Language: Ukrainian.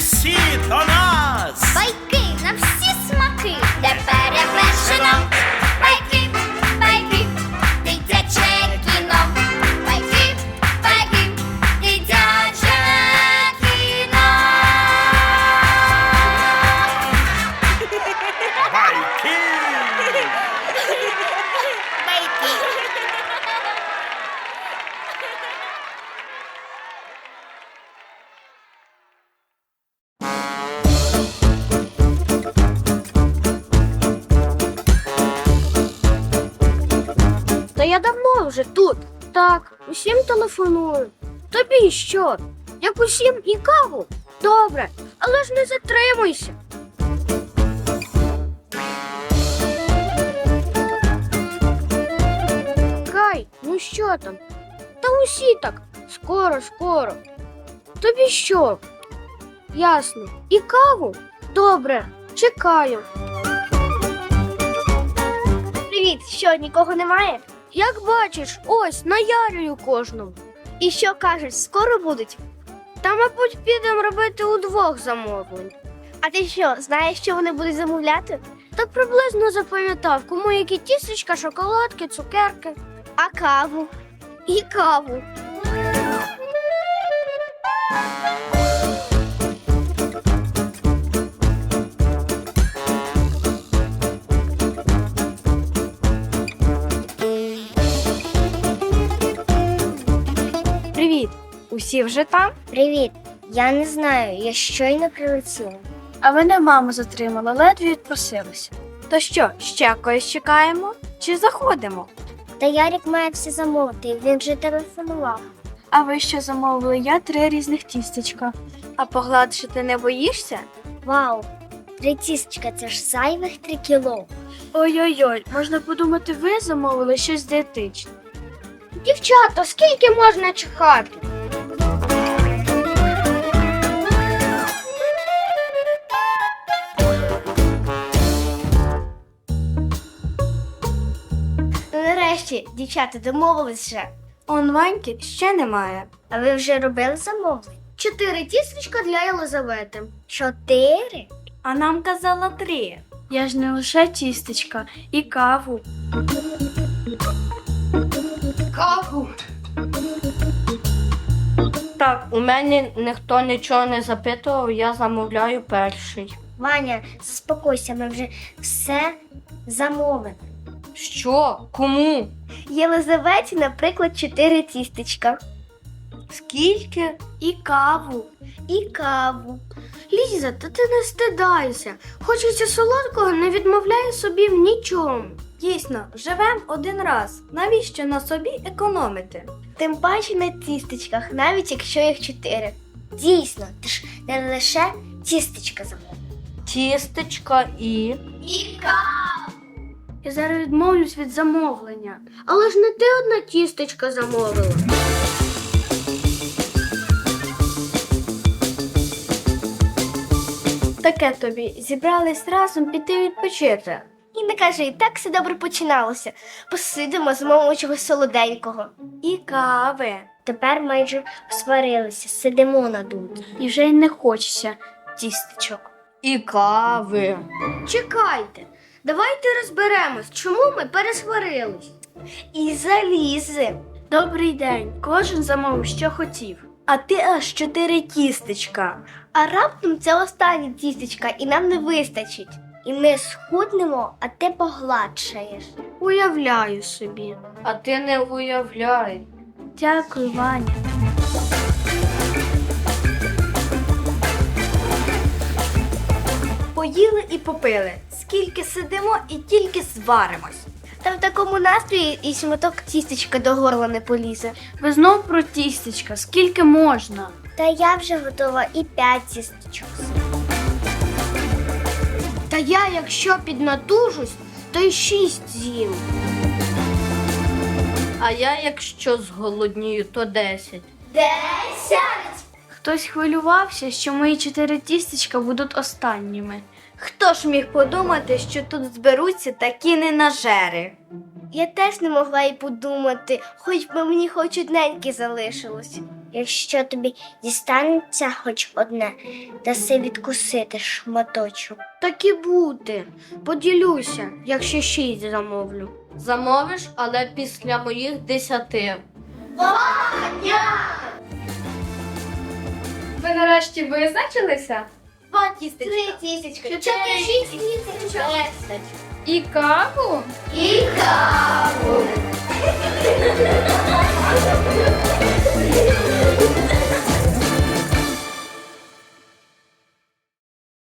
Suicida, não! Né? Я давно вже тут. Так, усім телефоную. Тобі що? Як усім і каву? Добре, але ж не затримуйся. Кай, ну що там? Та усі так. Скоро, скоро. Тобі що? Ясно. І каву? Добре, чекаю. Привіт, що нікого немає? Як бачиш, ось наярюю кожному. І що кажуть, скоро будуть? Та, мабуть, підемо робити удвох замовлень. А ти що, знаєш, що вони будуть замовляти? Так приблизно запам'ятав, кому які тістечка, шоколадки, цукерки А каву? і каву. Усі вже там? Привіт. Я не знаю, я щойно прилетіла. А мене мама затримала, ледве відпросилася. То що, ще когось чекаємо? Чи заходимо? Та Ярік має все замовити, він вже телефонував. А ви що замовили? Я три різних тістечка. А погладшити не боїшся? Вау! Три тістечка, це ж зайвих три кіло. Ой-ой-ой, можна подумати, ви замовили щось дієтичне. Дівчата, скільки можна чекати? Дівчата, домовились вже. Онлайнки ще немає. А ви вже робили замовлення? Чотири тістечка для Єлизавети. Чотири? А нам казала три. Я ж не лише тістечка, і каву. Каву. Так, у мене ніхто нічого не запитував, я замовляю перший. Ваня, заспокойся, ми вже все замовили. Що? Кому? Єлизаветі, наприклад, чотири тістечка. Скільки? І каву. І каву. Ліза, та ти не стидайся. Хочеться солодкого, не відмовляй собі в нічому. Дійсно, живем один раз. Навіщо на собі економити? Тим паче на тістечках, навіть якщо їх чотири. Дійсно, ти ж не лише тістечка замовив. Тістечка і. І каву. Я зараз відмовлюсь від замовлення. Але ж не ти одна тістечка замовила. Таке тобі зібрались разом піти відпочити. І не кажи, і так все добре починалося. Посидимо, замовимо чогось солоденького. І кави. Тепер майже сварилися, сидимо надут. І вже й не хочеться тістечок. І кави. Чекайте, давайте розберемось, чому ми пересварились. І залізи. Добрий день. Кожен замовив, що хотів. А ти аж чотири тістечка. А раптом це останнє тістечка, і нам не вистачить. І ми схуднемо, а ти погладшаєш. Уявляю собі. А ти не уявляй. Дякую, Ваня. Поїли і попили. Скільки сидимо і тільки сваримось. Та в такому настрої і шматок тістечка до горла не полізе. Ви знов про тістечка, скільки можна? Та я вже готова і п'ять тістечок. Та я, якщо піднатужусь, то й шість з'їм. А я, якщо зголоднію, то десять. Десять! Хтось хвилювався, що мої чотири тістечка будуть останніми. Хто ж міг подумати, що тут зберуться такі ненажери? Я теж не могла й подумати, хоч би мені хоч одненьке залишилось. Якщо тобі дістанеться хоч одне, даси відкусити шматочок. Так і бути. Поділюся, якщо шість замовлю. Замовиш, але після моїх десяти. Ви нарешті визначилися? Два тістечка. Три тістечка, Чотири, шість тістечок. Десять. І каву? І каву.